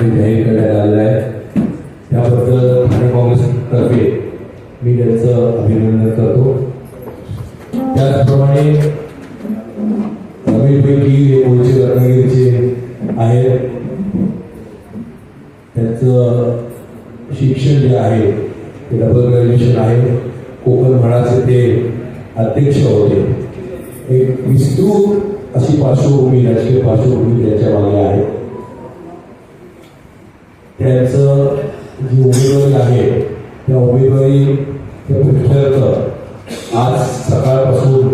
पक्षातर्फे जाहीर करण्यात आलेला आहे. त्याबद्दल ठाणे काँग्रेसतर्फे मी त्यांचं अभिनंदन करतो. त्याचप्रमाणे रमेशपैकी हे मूळचे रत्नागिरीचे आहेत. त्यांचं शिक्षण जे आहे ते डबल ग्रॅज्युएशन आहे. कोकण म्हणाचे ते अध्यक्ष होते. एक विस्तृत अशी पार्श्वभूमी राजकीय पार्श्वभूमी त्याच्यामागे आहे. त्याचं जी उमेदवारी आहे त्या उमेदवारी आज सकाळपासून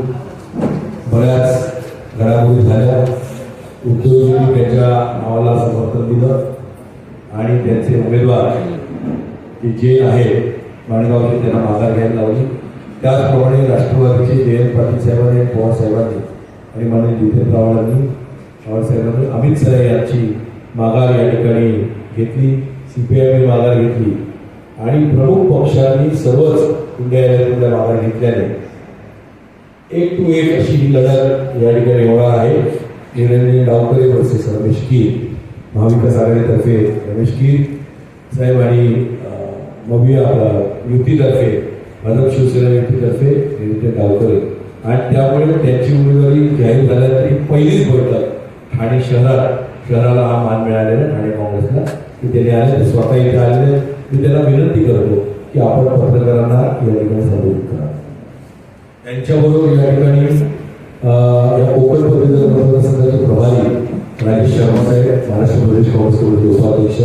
बऱ्याच घडामोडी झाल्या. उद्योजकांनी त्याच्या नावाला समर्थन दिलं आणि त्यांचे उमेदवार जे जेल आहे माणगावचे त्यांना माघार घ्यायला लावली. त्याचप्रमाणे राष्ट्रवादीचे जयंत पाटील साहेबांनी पवार साहेबांनी आणि माननीय जितेंद्र रावळांनी पवार साहेबांनी अमित शहा यांची माघार या ठिकाणी घेतली सीपीआयने माघार घेतली. आणि प्रमुख पक्षांनी सर्वच इंडिया आघाडीतल्या माघार घेतल्याने. एक टू एक अशी ही लढत या ठिकाणी होणार आहे. निरंजन डावकरे वर्सेस रमेश कीर. महाविकास आघाडीतर्फे रमेश कीर साहेब आणि मविया युतीतर्फे भाजप शिवसेना युतीतर्फे निरंजन डावकरे आणि त्यामुळे त्यांची उमेदवारी जाहीर झाल्यानंतर ही पहिलीच बैठक ठाणे शहरात. शहराला हा मान मिळालेला ठाणे काँग्रेसला. की त्यांनी आले ते स्वतः इथे आलेले मी त्याला विनंती करतो की आपण पत्रकारांना या ठिकाणी संबोधित करा. त्यांच्याबरोबर या ठिकाणी या कोकण पदवीधर मतदारसंघाचे प्रभारी राजेश शर्मा साहेब महाराष्ट्र प्रदेश काँग्रेस कमिटी उपाध्यक्ष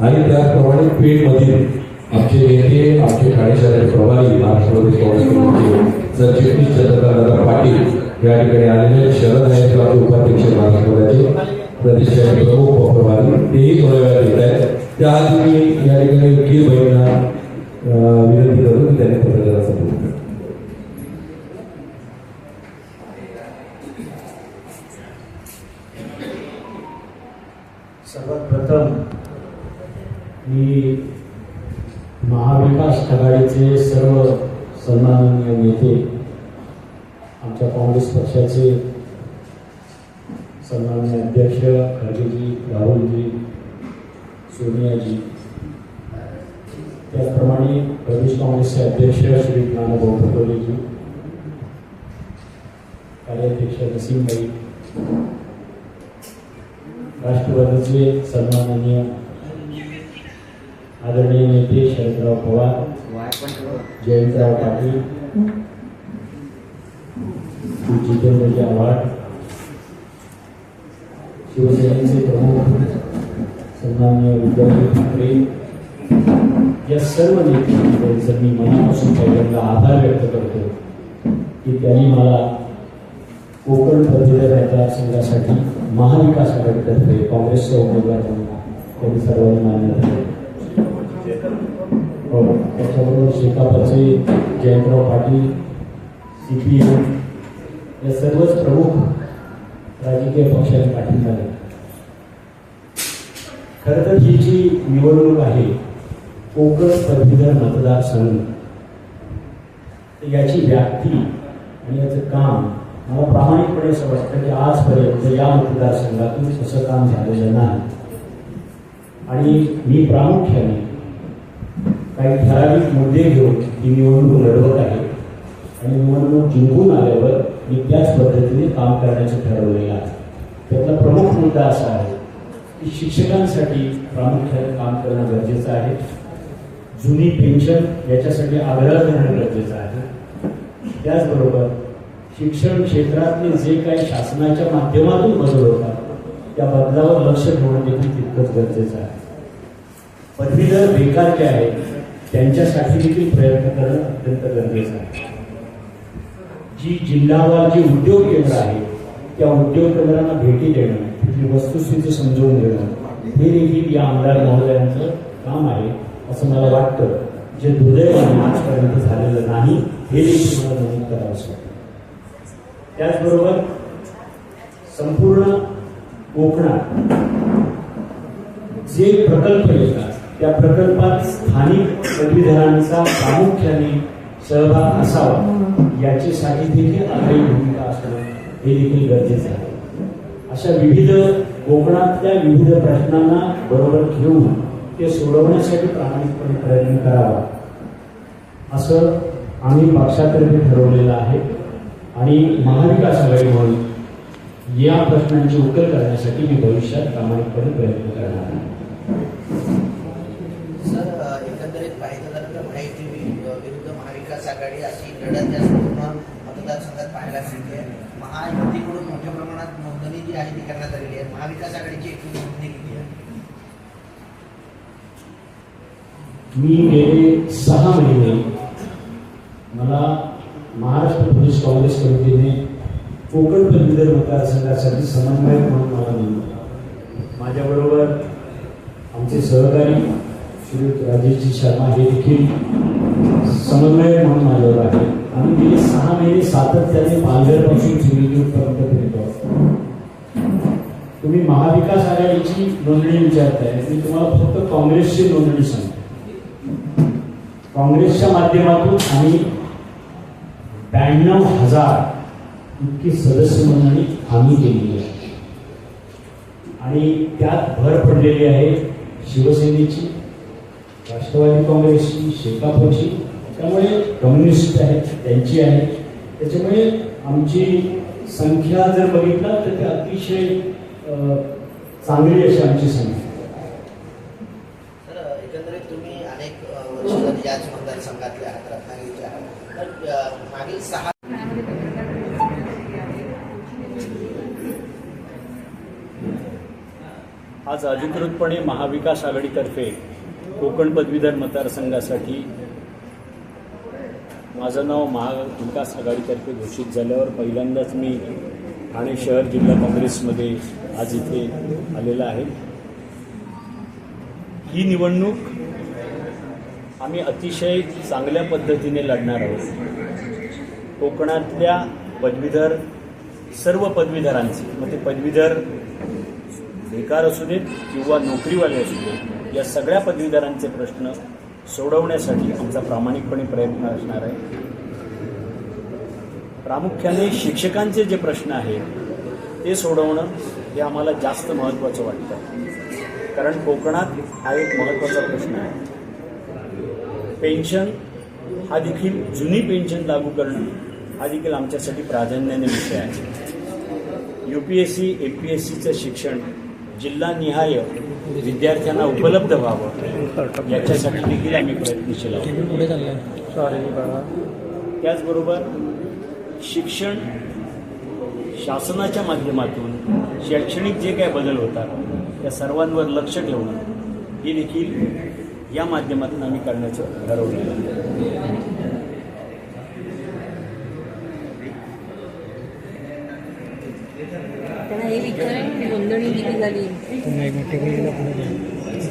आणि त्याचप्रमाणे पेठमधील आमचे नेते आमचे कार्यशाळेचे प्रभारी महाराष्ट्र प्रदेश काँग्रेस कमिटीचे सरचिटणीस चंद्रकांत पाटील या ठिकाणी आलेले शरद नायक उपाध्यक्ष महाराष्ट्र प्रदेशाचे प्रमुख प्रभारी तेही थोड्या वेळात येत आहेत त्याआधी मी या ठिकाणी वकील बहिणींना विनंती करतो की त्यांनी सर्वात प्रथम मी महाविकास आघाडीचे सर्व सन्माननीय नेते आमच्या काँग्रेस पक्षाचे सन्माननीय अध्यक्ष खडगेजी राहुलजी सोनियाजी. त्याचप्रमाणे प्रदेश काँग्रेसचे अध्यक्ष श्री नानाभाऊ पटोलेजी कार्याध्यक्ष नसीमबाई. राष्ट्रवादीचे सन्माननीय आदरणीय नेते शरदराव पवार जयंतराव पाटील जितेंद्रजी आव्हाड शिवसेनेचे प्रमुख सन्मान्य उद्धवजी ठाकरे या सर्व नेत्यांचं मी मनापासून पहिल्यांदा आभार व्यक्त करतो की त्यांनी मला कोकण पदवीधर मतदारसंघासाठी महाविकास आघाडीतर्फे काँग्रेसचे उमेदवार म्हणून त्यांनी सर्वांनी मान्यता दिली. हो त्याच्याबरोबर शेकापचे Jayantrao Patil C P M या सर्वच प्रमुख राजकीय पक्षाला पाठिंबा दिला खरं तर ही जी निवडणूक आहे कोकण पदवीधर मतदारसंघ याची व्याप्ती आणि याचं काम मला प्रामाणिकपणे असं वाटतं की आजपर्यंत या मतदारसंघातून असं काम झालेलं नाही. आणि मी प्रामुख्याने काही ठराविक मुद्दे घेऊन ही निवडणूक लढवत आहे. आणि निवडणूक जिंकून आल्यावर मी त्याच पद्धतीने काम करण्याचं ठरवलेलं आहे. त्यातला प्रमुख मुद्दा असा आहे की शिक्षकांसाठी प्रामुख्याने काम करणं गरजेचं आहे. जुनी पेन्शन याच्यासाठी आग्रह करणं गरजेचं आहे. त्याचबरोबर शिक्षण क्षेत्रातले जे काही शासनाच्या माध्यमातून बदल होतात त्या बदलावर लक्ष ठेवणं देखील तितकंच गरजेचं आहे. पदवीधर बेकार जे आहेत त्यांच्यासाठी देखील प्रयत्न करणं अत्यंत गरजेचं आहे. जी जिल्हावार जी उद्योग केंद्र आहे त्या उद्योग केंद्रांना भेटी देणं तिथली वस्तुस्थिती समजवून देणं हे देखील या आमदार महोदयांचं काम आहे असं मला वाटतं. जे दुर्दैवाने आजपर्यंत झालेलं नाही हे देखील मला नमूद करावं असं वाटतं त्याचबरोबर संपूर्ण कोकणात जे प्रकल्प येतात त्या प्रकल्पात स्थानिक पदवीधरांचा प्रामुख्याने सहभाग असावा याच्यासाठी देखील आपली भूमिका असणं हे देखील गरजेचं आहे. अशा विविध कोकणातल्या विविध प्रश्नांना बरोबर घेऊन ते सोडवण्यासाठी प्रामाणिकपणे प्रयत्न करावा. असं आम्ही पक्षातर्फे ठरवलेलं आहे आणि महाविकास आघाडी म्हणून या प्रश्नांची उकल करण्यासाठी मी भविष्यात प्रामाणिकपणे प्रयत्न करणार आहे सर अ, एकंदरीत पाहिलं झालं तर माहिती विरुद्ध महाविकास आघाडी अशी लढत या संपूर्ण मतदारसंघात पाहायला मिळते. महायुतीकडून मोठ्या प्रमाणात नोंदणी जी आहे ती करण्यात आलेली आहे. महाविकास आघाडीची एकूण नोंदणी किती आहे? मी गेले सहा महिने मला महाराष्ट्र प्रदेश काँग्रेस कमिटीने कोकण पदवीधर मतदारसंघासाठी समन्वयक म्हणून मला नेमलं माझ्याबरोबर आमचे सहकारी श्री राजेशजी शर्मा हे देखील समन्वयक म्हणून माझ्यावर आहे आम्ही गेले सहा महिने सातत्याने पालघरपासून सिंधुदुर्गपर्यंत फिरतो तुम्ही महाविकास आघाडीची नोंदणी विचारताय. मी तुम्हाला फक्त काँग्रेसची नोंदणी सांगतो. काँग्रेसच्या माध्यमातून आम्ही ब्याण्णव हजार इतकी सदस्य नोंदणी आम्ही केलेली आहे. आणि त्यात भर पडलेली आहे शिवसेनेची राष्ट्रवादी काँग्रेसची शेकापची त्यामुळे कम्युनिस्ट आहेत त्यांची आहे. त्याच्यामुळे आमची संख्या जर बघितलं तर ते अतिशय चांगली अशी आमची संख्या एकंदरीत तुम्ही अनेक वर्ष याच मतदारसंघातले आहात रत्नागिरीचे आहात. तर अ, मागील सहा आज अधिकृतपणे महाविकास आघाडीतर्फे कोकण पदवीधर मतदारसंघासाठी माझं नाव महाविकास आघाडीतर्फे घोषित झाल्यावर पहिल्यांदाच मी ठाणे शहर जिल्हा काँग्रेसमध्ये आज इथे आलेला आहे. ही निवडणूक आम्ही अतिशय चांगल्या पद्धतीने लढणार आहोत. कोकणातल्या पदवीधर सर्व पदवीधरांचे मग ते पदवीधर बेकार असू देत किंवा नोकरीवाले असू देत या सगळ्या पदवीधरांचे प्रश्न सोडवण्यासाठी आमचा प्रामाणिकपणे प्रयत्न असणार आहे. प्रामुख्याने शिक्षकांचे जे प्रश्न आहेत ते सोडवणं हे आम्हाला जास्त महत्त्वाचं वाटतं. कारण कोकणात हा एक महत्त्वाचा प्रश्न आहे. पेन्शन हा देखील जुनी पेन्शन लागू करणं हा देखील आमच्यासाठी प्राधान्याने विषय आहे. U P S C M P S सीचं शिक्षण जिल्हानिहाय विद्यार्थ्यांना उपलब्ध व्हावं याच्यासाठी देखील आम्ही प्रयत्नशील आहोत. त्याचबरोबर शिक्षण शासनाच्या माध्यमातून शैक्षणिक जे काय बदल होतात त्या सर्वांवर लक्ष ठेवणं हे देखील या माध्यमातून आम्ही करण्याचं ठरवलेलं आहे त्यांना हे विचार नोंदणी किती झाली.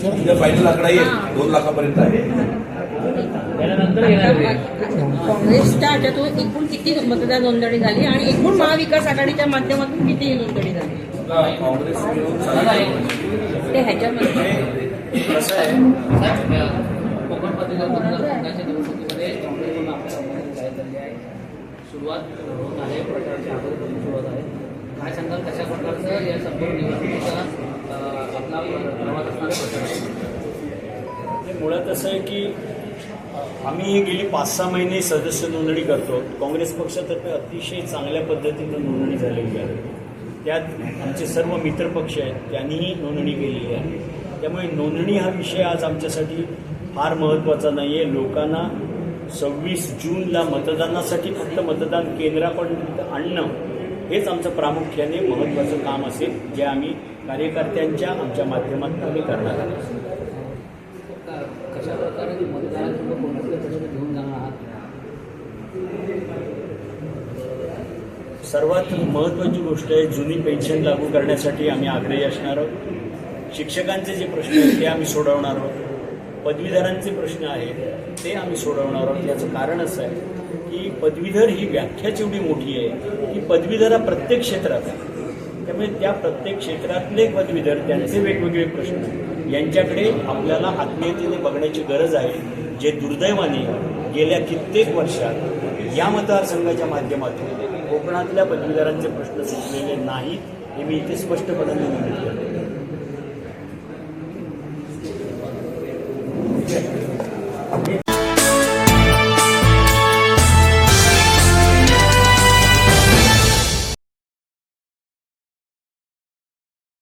तुझ्या फायनल आकडा येईल दोन लाखापर्यंत आहे. काँग्रेसच्या ह्याच्यातून एकूण किती मतदार नोंदणी झाली आणि एकूण महाविकास आघाडीच्या माध्यमातून किती नोंदणी झाली? काँग्रेस ते ह्याच्यामध्ये. कसं आहे? कोकण पत्रिका मतदारसंघाच्या निवडणुकीमध्ये काँग्रेसकडून आपल्या आव्हानाची जाहीर झाली आहे. सुरुवात होत आहे प्रचाराची अगोदरपासून सुरुवात आहे. काय सांगाल कशा प्रकारचं या संपूर्ण निवडणुकीचा आपला प्रवास असणार मुळात असं आहे की आम्ही गेली पाच सहा महिने सदस्य नोंदणी करतो. काँग्रेस पक्षातर्फे अतिशय चांगल्या पद्धतीनं नोंदणी झालेली आहे. त्यात आमचे सर्व मित्रपक्ष आहेत त्यांनीही नोंदणी केलेली आहे. त्यामुळे नोंदणी हा विषय आज आमच्यासाठी फार महत्त्वाचा नाही आहे लोकांना सव्वीस जूनला मतदानासाठी फक्त मतदान केंद्रापर्यंत आणणं हेच आमचं प्रामुख्याने महत्त्वाचं काम असेल जे आम्ही कार्यकर्त्यांच्या आमच्या माध्यमातून आम्ही करणार आहोत. कशा प्रकारे घेऊन जाणार आहात? सर्वात महत्त्वाची गोष्ट आहे जुनी पेन्शन लागू करण्यासाठी आम्ही आग्रही असणार आहोत. शिक्षकांचे जे प्रश्न आहेत ते आम्ही सोडवणार आहोत. पदवीधरांचे प्रश्न आहेत ते आम्ही सोडवणार आहोत. याचं कारण असं आहे की पदवीधर ही व्याख्याच एवढी मोठी आहे की पदवीधर हा प्रत्येक क्षेत्रात आहे. त्यामुळे त्या प्रत्येक क्षेत्रातले पदवीधर त्यांचे वेगवेगळे प्रश्न यांच्याकडे आपल्याला आत्मीयतेने बघण्याची गरज आहे जे दुर्दैवाने गेल्या कित्येक वर्षात या मतदारसंघाच्या माध्यमातून कोकणातल्या पदवीधरांचे प्रश्न सुटलेले नाहीत हे मी इथे स्पष्टपणे नमूद करतो. Thank you.